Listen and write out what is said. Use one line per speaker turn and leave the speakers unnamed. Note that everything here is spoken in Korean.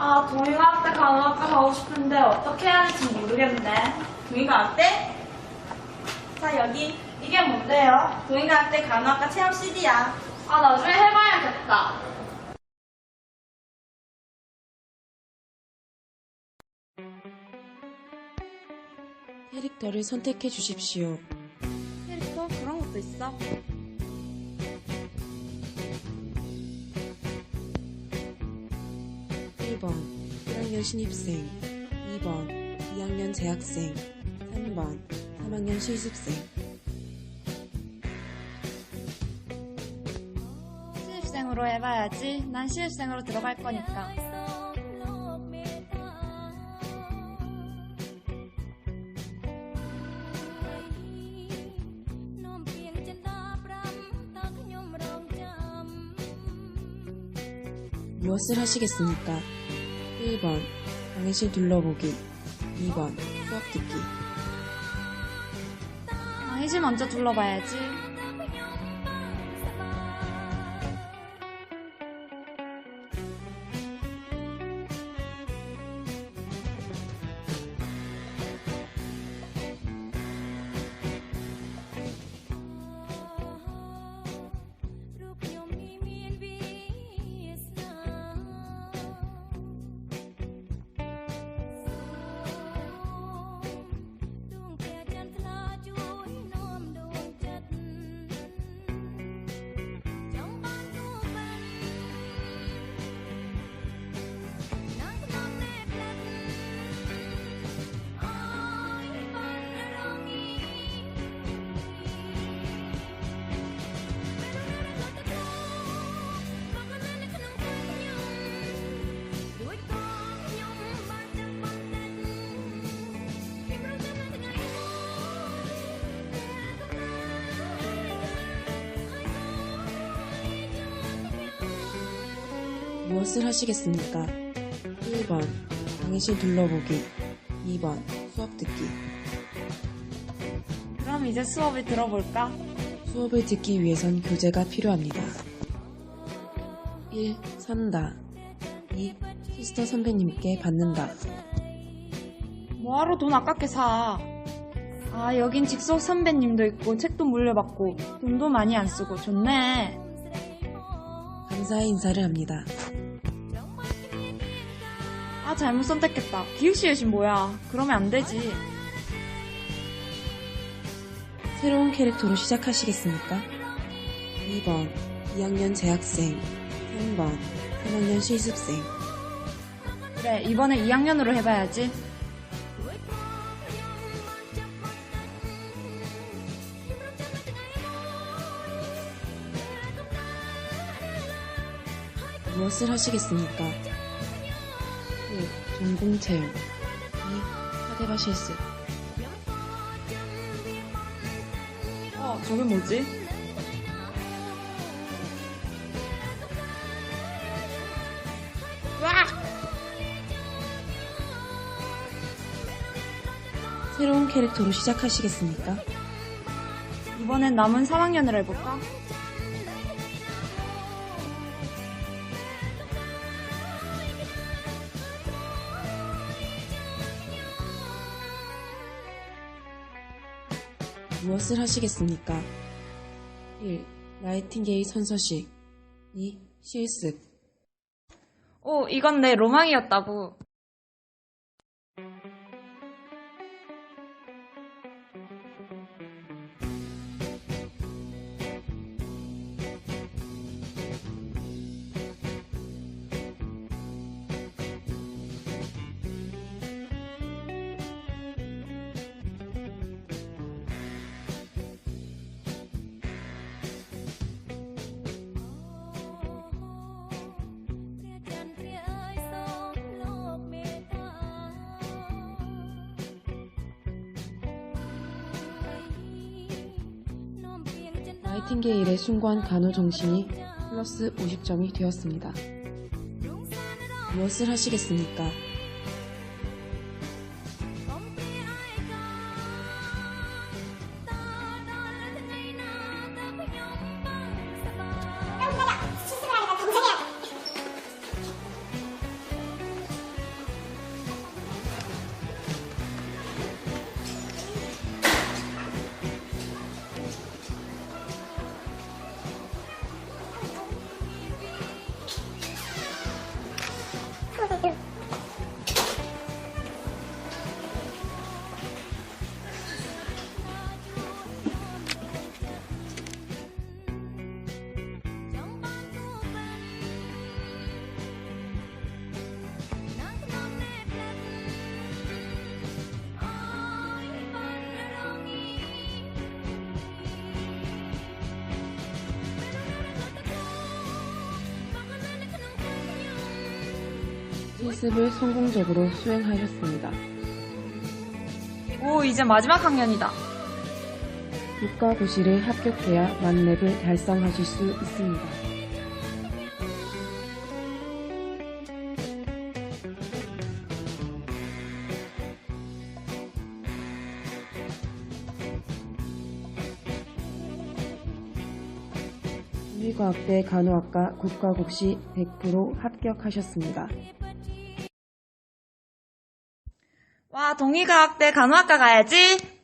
아, 동의과학대 간호학과 가고 싶은데 어떻게 해야 할지 모르겠네. 동의과학대? 자, 여기. 이게 뭔데요? 동의과학대 간호학과 체험 CD야. 아, 나중에 해봐야겠다.
캐릭터를 선택해 주십시오.
캐릭터? 그런 것도 있어?
일번 1학년 신입생 2번 2학년 재학생 3번 3학년 실습생
신입생으로 해봐야지. 난 신입생으로 들어갈 거니까.
무엇을 하시겠습니까? 1번 강의실 둘러보기 2번 수업 듣기
강의실 먼저 둘러봐야지.
무엇을 하시겠습니까? 1번 강의실 둘러보기 2번 수업 듣기
그럼 이제 수업을 들어볼까?
수업을 듣기 위해선 교재가 필요합니다. 1. 산다 2. 시스터 선배님께 받는다
뭐하러 돈 아깝게 사? 아, 여긴 직속 선배님도 있고, 책도 물려받고, 돈도 많이 안 쓰고, 좋네.
감사의 인사를 합니다.
아, 잘못 선택했다. 기육시유신 뭐야. 그러면 안 되지.
새로운 캐릭터로 시작하시겠습니까? 2번 2학년 재학생 3번 3학년 실습생
그래, 이번에 2학년으로 해봐야지.
무엇을 하시겠습니까? 1. 전공체험 2. 사대바 실습
어, 저게 뭐지? 와!
새로운 캐릭터로 시작하시겠습니까?
이번엔 남은 3학년을 해볼까?
무엇을 하시겠습니까? 1. 나이팅게일 선서식 2. 실습
오, 이건 내 로망이었다고.
나이팅게일의 숭고한 간호 정신이 플러스 50점이 되었습니다. 무엇을 하시겠습니까? 실습을 성공적으로 수행하셨습니다.
오, 이제 마지막 학년이다.
국가고시를 합격해야 만렙을 달성하실 수 있습니다. 우리과학대 간호학과 국가고시 100% 합격하셨습니다.
와, 동의과학대 간호학과 가야지.